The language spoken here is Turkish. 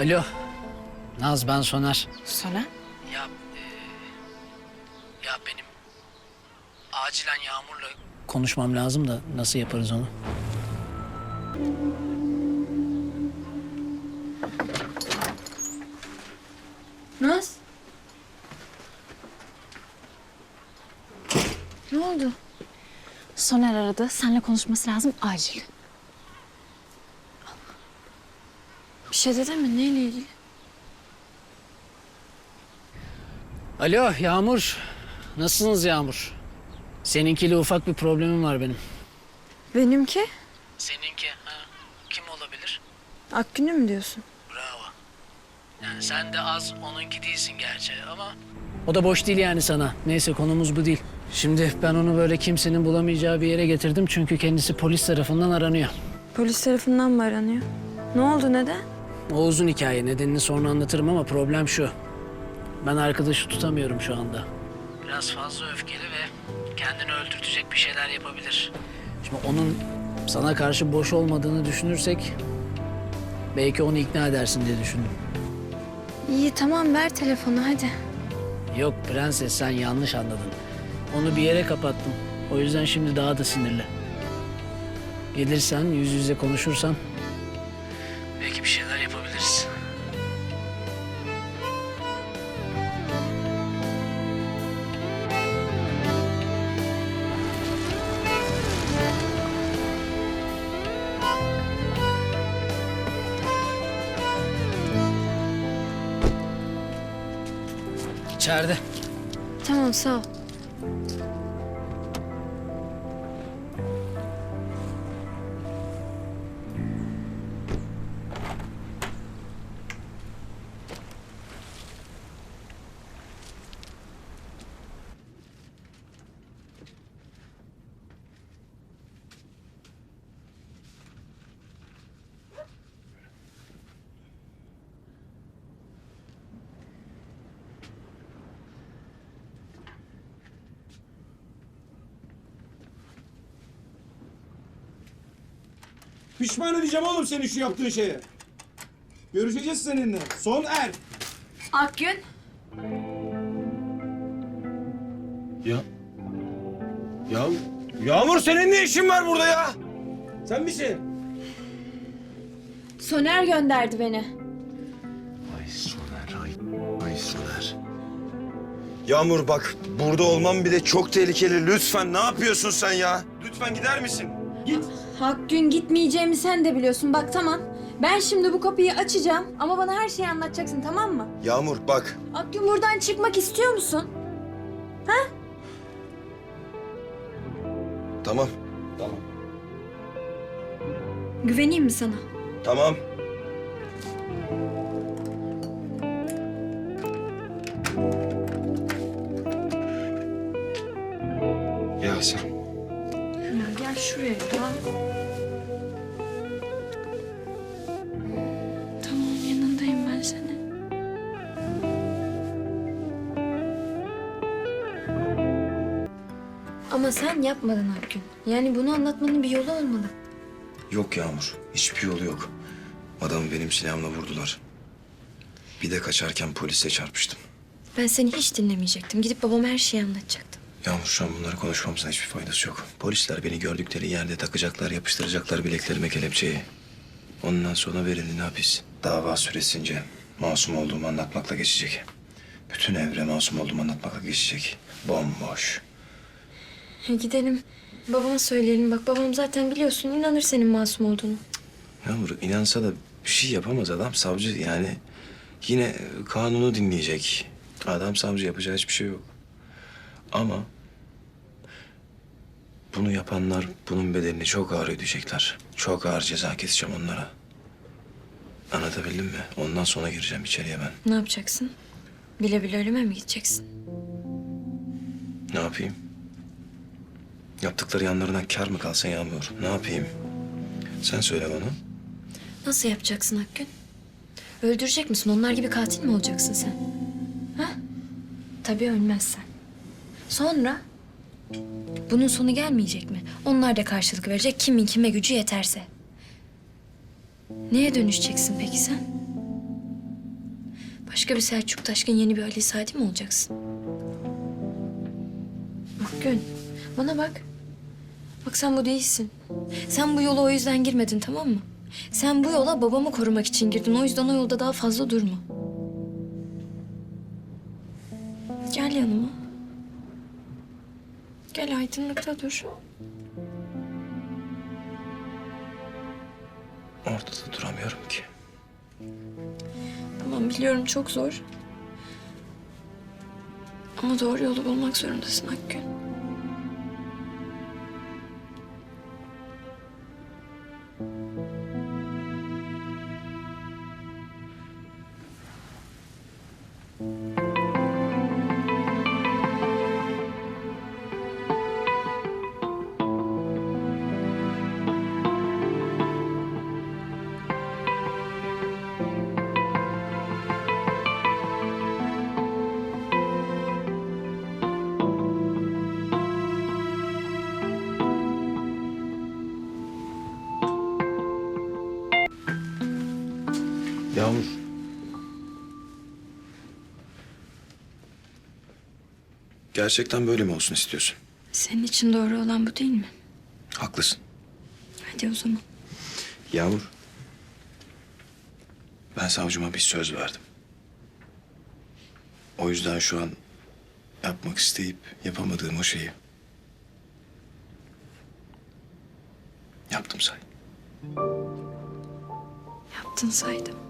Alo. Naz ben Soner. Soner? Ya e, ya benim acilen Yağmur'la konuşmam lazım da nasıl yaparız onu? Naz? Ne oldu? Soner aradı. Seninle konuşması lazım acil. Bir şey dedi mi? Neyle ilgili? Alo Yağmur. Nasılsınız Yağmur? Seninkiyle ufak bir problemim var benim. Benimki? Seninki ha? Kim olabilir? Akgün'ü mü diyorsun? Bravo. Yani sen de az onunki değilsin gerçi ama... O da boş değil yani sana. Neyse konumuz bu değil. Şimdi ben onu böyle kimsenin bulamayacağı bir yere getirdim çünkü kendisi polis tarafından aranıyor. Polis tarafından mı aranıyor? Ne oldu neden? O uzun hikaye. Nedenini sonra anlatırım ama problem şu. Ben arkadaşı tutamıyorum şu anda. Biraz fazla öfkeli ve kendini öldürtecek bir şeyler yapabilir. Şimdi onun sana karşı boş olmadığını düşünürsek belki onu ikna edersin diye düşündüm. İyi tamam ver telefonu hadi. Yok prenses sen yanlış anladın. Onu bir yere kapattım. O yüzden şimdi daha da sinirli. Gelirsen yüz yüze konuşursan belki bir şeyler yapabiliriz. İçeride. Tamam sağ ol. Pişman edeceğim oğlum senin şu yaptığın şeye. Görüşeceğiz seninle. Son er. Akgün? Ya. Ya. Yağmur senin ne işin var burada ya? Sen misin? Soner gönderdi beni. Ay Soner, ay, ay Soner. Yağmur bak, burada olmam bile çok tehlikeli. Lütfen, ne yapıyorsun sen ya? Lütfen gider misin? Git. Akgün gitmeyeceğimi sen de biliyorsun. Bak tamam. Ben şimdi bu kapıyı açacağım ama bana her şeyi anlatacaksın tamam mı? Yağmur bak, Akgün buradan çıkmak istiyor musun? tamam, Tamam. Güveneyim mi sana? tamam. Ya sen, Ya ya. Tamam yanındayım ben senin. Ama sen yapmadın Akgün. Yani bunu anlatmanın bir yolu olmalı. yok Yağmur, hiçbir yolu yok. Adamı benim silahımla vurdular. Bir de kaçarken polise çarpıştım. Ben seni hiç dinlemeyecektim. Gidip babama her şeyi anlatacaktım. Yağmur şu an bunları konuşmamızın hiçbir faydası yok. Polisler beni gördükleri yerde takacaklar, yapıştıracaklar bileklerime kelepçeyi. Ondan sonra verildiğini hapis. Dava süresince masum olduğumu anlatmakla geçecek. Bütün evre masum olduğumu anlatmakla geçecek. Bomboş. Gidelim. Babama söyleyelim. Bak babam zaten biliyorsun inanır senin masum olduğunu. Yağmur inansa da bir şey yapamaz adam savcı yani. Yine kanunu dinleyecek. Adam savcı yapacağı hiçbir şey yok. Ama bunu yapanlar bunun bedelini çok ağır ödeyecekler. Çok ağır ceza keseceğim onlara. Anlatabildim mi? Ondan sonra gireceğim içeriye ben. Ne yapacaksın? Bile bile ölüme mi gideceksin? Ne yapayım? Yaptıkları yanlarından kar mı kalsa Yağmur? Ne yapayım? Sen söyle bana. Nasıl yapacaksın Akgün? Öldürecek misin? Onlar gibi katil mi olacaksın sen? Ha? Tabii ölmezsen. Sonra? Bunun sonu gelmeyecek mi? Onlar da karşılık verecek kimin kime gücü yeterse. Neye dönüşeceksin peki sen? Başka bir Selçuk Taşkın yeni bir Ali Sadi mi olacaksın? Akgün bana bak. Bak sen bu değilsin. Sen bu yola o yüzden girmedin tamam mı? Sen bu yola babamı korumak için girdin. O yüzden o yolda daha fazla durma. Gel yanıma. Gel aydınlıkta dur. Ortada duramıyorum ki. Tamam biliyorum çok zor. Ama doğru yolu bulmak zorundasın Akgün. Yağmur. Gerçekten böyle mi olsun istiyorsun? Senin için doğru olan bu değil mi? Haklısın. Hadi o zaman. Yağmur. Ben savcıma bir söz verdim. O yüzden şu an yapmak isteyip yapamadığım o şeyi yaptım say. Yaptın saydım.